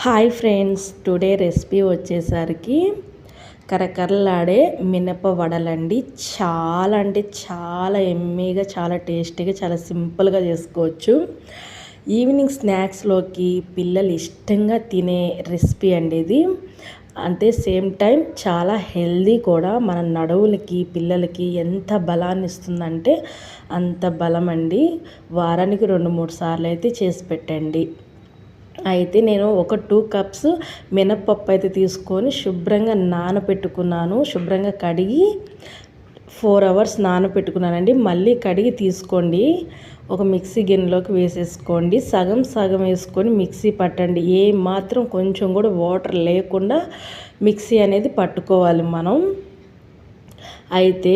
Hi friends today recipe వచ్చేసరికి కరకరలాడే మినప వడలండి. చాలా అంటే చాలా ఎమ్మీగా చాలా టేస్టీగా చాలా సింపుల్గా చేసుకోవచ్చు. ఈవినింగ్ స్నాక్స్లోకి పిల్లలు ఇష్టంగా తినే రెసిపీ అండి ఇది. అంటే సేమ్ టైం చాలా హెల్దీ కూడా మన నడువులకి పిల్లలకి ఎంత బలాన్ని ఇస్తుందంటే అంత బలం అండి వారానికి రెండు మూడు సార్లు అయితే చేసి పెట్టండి. అయితే నేను ఒక టూ కప్స్ మినప్పప్పు అయితే తీసుకొని శుభ్రంగా నానబెట్టుకున్నాను శుభ్రంగా కడిగి ఫోర్ అవర్స్ నానబెట్టుకున్నానండి మళ్ళీ కడిగి తీసుకోండి. ఒక మిక్సీ గిన్నెలోకి వేసేసుకోండి. సగం సగం వేసుకొని మిక్సీ పట్టండి. ఏ మాత్రం కొంచెం కూడా వాటర్ లేకుండా మిక్సీ అనేది పట్టుకోవాలి మనం. అయితే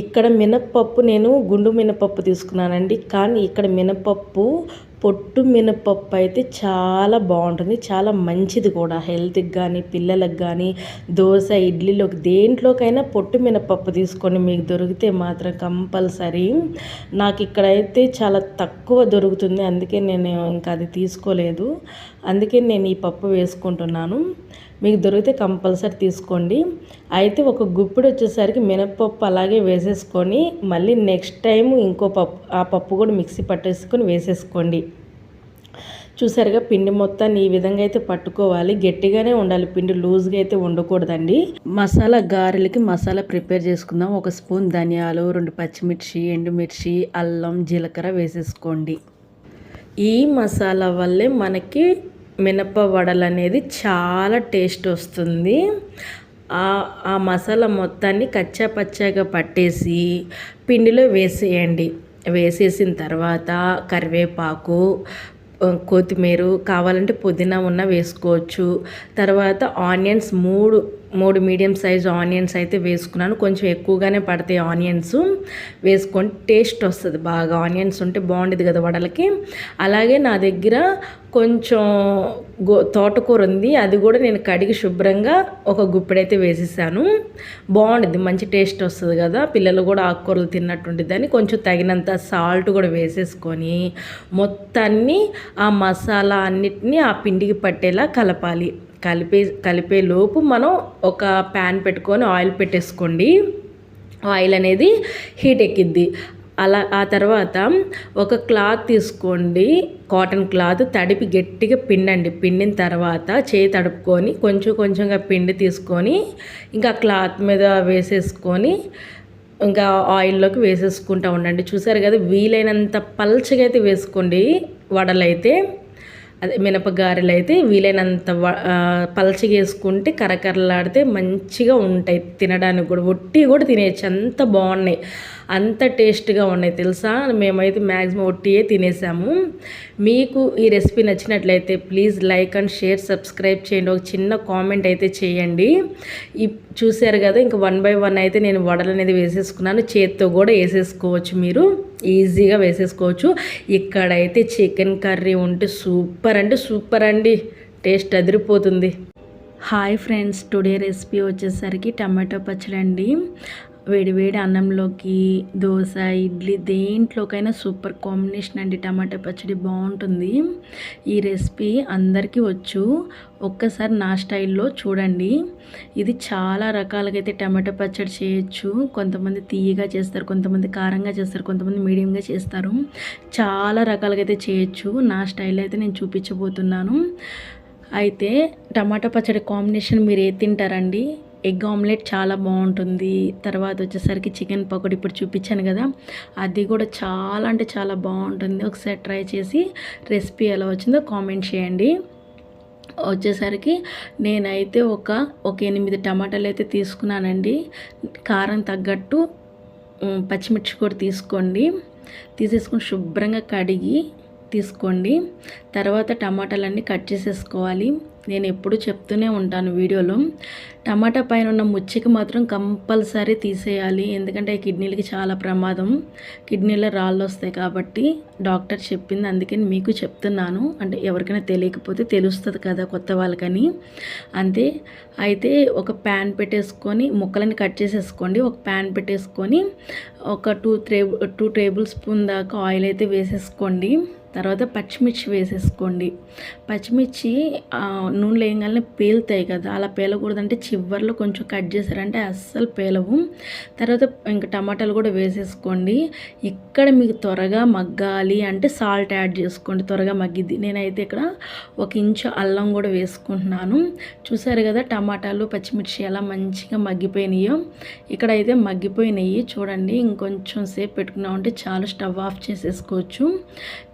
ఇక్కడ మినప్పప్పు నేను గుండు మినపప్పు తీసుకున్నానండి. కానీ ఇక్కడ మినపప్పు పొట్టు మినపప్పు అయితే చాలా బాగుంటుంది. చాలా మంచిది కూడా. హెల్త్కి కానీ పిల్లలకు కానీ దోశ ఇడ్లీలోకి దేంట్లోకైనా పొట్టు మినపప్పు తీసుకొని మీకు దొరికితే మాత్రం కంపల్సరీ. నాకు ఇక్కడైతే చాలా తక్కువ దొరుకుతుంది. అందుకే నేను ఇంకా అది తీసుకోలేదు. అందుకే నేను ఈ పప్పు వేసుకుంటున్నాను. మీకు దొరికితే కంపల్సరీ తీసుకోండి. అయితే ఒక గుప్పిడి వచ్చేసరికి మినపప్పు అలాగే వేసేసుకొని మళ్ళీ నెక్స్ట్ టైం ఇంకో పప్పు ఆ పప్పు కూడా మిక్సీ పట్టేసుకొని వేసేసుకోండి. చూసారుగా పిండి మొత్తాన్ని ఈ విధంగా అయితే పట్టుకోవాలి. గట్టిగానే ఉండాలి. పిండి లూజ్గా అయితే ఉండకూడదండి. మసాలా గారెలకి మసాలా ప్రిపేర్ చేసుకుందాం. ఒక స్పూన్ ధనియాలు రెండు పచ్చిమిర్చి ఎండుమిర్చి అల్లం జీలకర్ర వేసేసుకోండి. ఈ మసాలా వల్లే మనకి మినప వడలు అనేది చాలా టేస్ట్ వస్తుంది. ఆ మసాలా మొత్తాన్ని కచ్చా పచ్చాగా పట్టేసి పిండిలో వేసేయండి. వేసేసిన తర్వాత కరివేపాకు కొత్తిమీర కావాలంటే పుదీనా ఉన్న వేసుకోవచ్చు. తర్వాత ఆనియన్స్ మూడు మూడు మీడియం సైజు ఆనియన్స్ అయితే వేసుకున్నాను. కొంచెం ఎక్కువగానే పడతాయి ఆనియన్స్. వేసుకొని టేస్ట్ వస్తుంది బాగా. ఆనియన్స్ ఉంటే బాగుండేది కదా వడలకి. అలాగే నా దగ్గర కొంచెం గో తోటకూర ఉంది. అది కూడా నేను కడిగి శుభ్రంగా ఒక గుప్పెడైతే వేసేసాను. బాగుంటుంది మంచి టేస్ట్ వస్తుంది కదా. పిల్లలు కూడా ఆకుకూరలు తిన్నట్టుంటుందని కొంచెం తగినంత సాల్ట్ కూడా వేసేసుకొని మొత్తాన్ని ఆ మసాలా అన్నిటినీ ఆ పిండికి పట్టేలా కలపాలి. కలిపే కలిపే లోపు మనం ఒక ప్యాన్ పెట్టుకొని ఆయిల్ పెట్టేసుకోండి. ఆయిల్ అనేది హీట్ ఎక్కిద్ది. అలా ఆ తర్వాత ఒక క్లాత్ తీసుకోండి. కాటన్ క్లాత్ తడిపి గట్టిగా పిండండి. పిండిన తర్వాత చేయి తడుపుకొని కొంచెం కొంచెంగా పిండి తీసుకొని ఇంకా క్లాత్ మీద వేసేసుకొని ఇంకా ఆయిల్లోకి వేసేసుకుంటూ ఉండండి. చూసారు కదా వీలైనంత పల్చగా అయితే వేసుకోండి వడలైతే. అదే మినపగారెలు అయితే వీలైనంత పలచగేసుకుంటే కరకరలాడితే మంచిగా ఉంటాయి తినడానికి కూడా. ఒట్టి కూడా తినేయచ్చు. అంత బాగున్నాయి. అంత టేస్ట్గా ఉన్నాయి తెలుసా? మేమైతే మ్యాక్సిమం ఒట్టియే తినేసాము. మీకు ఈ రెసిపీ నచ్చినట్లయితే please like and share subscribe చేయండి. ఒక చిన్న కామెంట్ అయితే చేయండి. చూసారు కదా? ఇంకా వన్ బై వన్ అయితే నేను వడలు అనేది వేసేసుకున్నాను. చేత్తో కూడా వేసేసుకోవచ్చు మీరు. ఈజీగా వేసేసుకోవచ్చు. ఇక్కడైతే చికెన్ కర్రీ ఉంటే సూపర్ అంటే సూపర్ అండి. టేస్ట్ అదిరిపోతుంది. హాయ్ ఫ్రెండ్స్ టుడే రెసిపీ వచ్చేసరికి టమాటో పచ్చడి అండి వేడివేడి అన్నంలోకి దోశ ఇడ్లీ దేంట్లోకైనా సూపర్ కాంబినేషన్ అండి టమాటా పచ్చడి బాగుంటుంది. ఈ రెసిపీ అందరికీ వచ్చు. ఒక్కసారి నా స్టైల్లో చూడండి. ఇది చాలా రకాలుగా అయితే టమాటా పచ్చడి చేయొచ్చు. కొంతమంది తీయగా చేస్తారు కొంతమంది కారంగా చేస్తారు కొంతమంది మీడియంగా చేస్తారు. చాలా రకాలుగా అయితే చేయొచ్చు. నా స్టైల్ అయితే నేను చూపించబోతున్నాను. అయితే టమాటా పచ్చడి కాంబినేషన్ మీరు ఏ తింటారండి? ఎగ్ ఆమ్లెట్ చాలా బాగుంటుంది. తర్వాత వచ్చేసరికి చికెన్ పకోడీ ఇప్పుడు చూపించాను కదా అది కూడా చాలా అంటే చాలా బాగుంటుంది. ఒకసారి ట్రై చేసి రెసిపీ ఎలా వచ్చిందో కామెంట్ చేయండి. వచ్చేసరికి నేనైతే ఒక ఒక ఎనిమిది టమాటాలు అయితే తీసుకున్నానండి. కారం తగ్గట్టు పచ్చిమిర్చి కూడా తీసుకోండి. తీసేసుకుని శుభ్రంగా కడిగి తీసుకోండి. తర్వాత టమాటాలన్నీ కట్ చేసేసుకోవాలి. నేను ఎప్పుడు చెప్తూనే ఉంటాను వీడియోలో. టమాటా పైన ఉన్న ముచ్చికి మాత్రం కంపల్సరీ తీసేయాలి. ఎందుకంటే కిడ్నీలకి చాలా ప్రమాదం. కిడ్నీలో రాళ్ళు వస్తాయి కాబట్టి డాక్టర్ చెప్పింది అందుకని మీకు చెప్తున్నాను. అంటే ఎవరికైనా తెలియకపోతే తెలుస్తుంది కదా కొత్త వాళ్ళకని. అంతే. అయితే ఒక ప్యాన్ పెట్టేసుకొని ముక్కలని కట్ చేసేసుకోండి. ఒక ప్యాన్ పెట్టేసుకొని ఒక two three two table spoon దాకా ఆయిల్ అయితే వేసేసుకోండి. తర్వాత పచ్చిమిర్చి వేసేసుకోండి. పచ్చిమిర్చి నూనెలో నూనెలో వేయగానే పేలుతాయి కదా అలా పేలకూడదంటే చివర్లో కొంచెం కట్ చేశారంటే అస్సలు పేలవు. తర్వాత ఇంకా టమాటాలు కూడా వేసేసుకోండి. ఇక్కడ మీకు త్వరగా మగ్గాలి అంటే సాల్ట్ యాడ్ చేసుకోండి త్వరగా మగ్గిద్ది. నేనైతే ఇక్కడ ఒక ఇంచు అల్లం కూడా వేసుకుంటున్నాను. చూసారు కదా టమాటాలు పచ్చిమిర్చి ఎలా మంచిగా మగ్గిపోయినాయో? ఇక్కడ అయితే మగ్గిపోయినాయి. చూడండి ఇంకొంచెం సేపు పెట్టుకున్నామంటే చాలు స్టవ్ ఆఫ్ చేసేసుకోవచ్చు.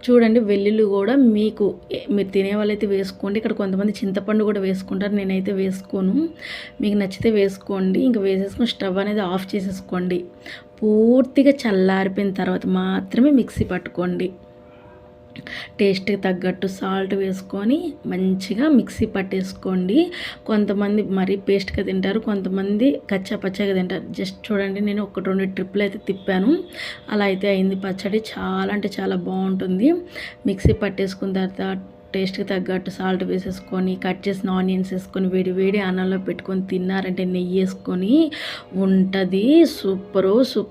చూడండి. వెల్లుల్లి కూడా మీకు మీరు తినే వాళ్ళైతే వేసుకోండి. ఇక్కడ కొంతమంది చింతపండు కూడా వేసుకుంటారు నేనైతే వేసుకోను. మీకు నచ్చితే వేసుకోండి ఇంకా వేసేసుకుని స్టవ్ అనేది ఆఫ్ చేసేసుకోండి. పూర్తిగా చల్లారిపోయిన తర్వాత మాత్రమే మిక్సీ పట్టుకోండి. టేస్ట్కి తగ్గట్టు సాల్ట్ వేసుకొని మంచిగా మిక్సీ పట్టేసుకోండి. కొంతమంది మరీ పేస్ట్గా తింటారు కొంతమంది కచ్చా పచ్చగా తింటారు. జస్ట్ చూడండి నేను ఒక రెండు ట్రిప్లు అయితే తిప్పాను. అలా అయితే అయింది పచ్చడి. చాలా అంటే చాలా బాగుంటుంది. మిక్సీ పట్టేసుకున్న తర్వాత టేస్ట్కి తగ్గట్టు సాల్ట్ వేసేసుకొని కట్ చేసిన ఆనియన్స్ వేసుకొని వేడి వేడి అన్నంలో పెట్టుకొని తిన్నారంటే నెయ్యి వేసుకొని ఉంటుంది. Super super.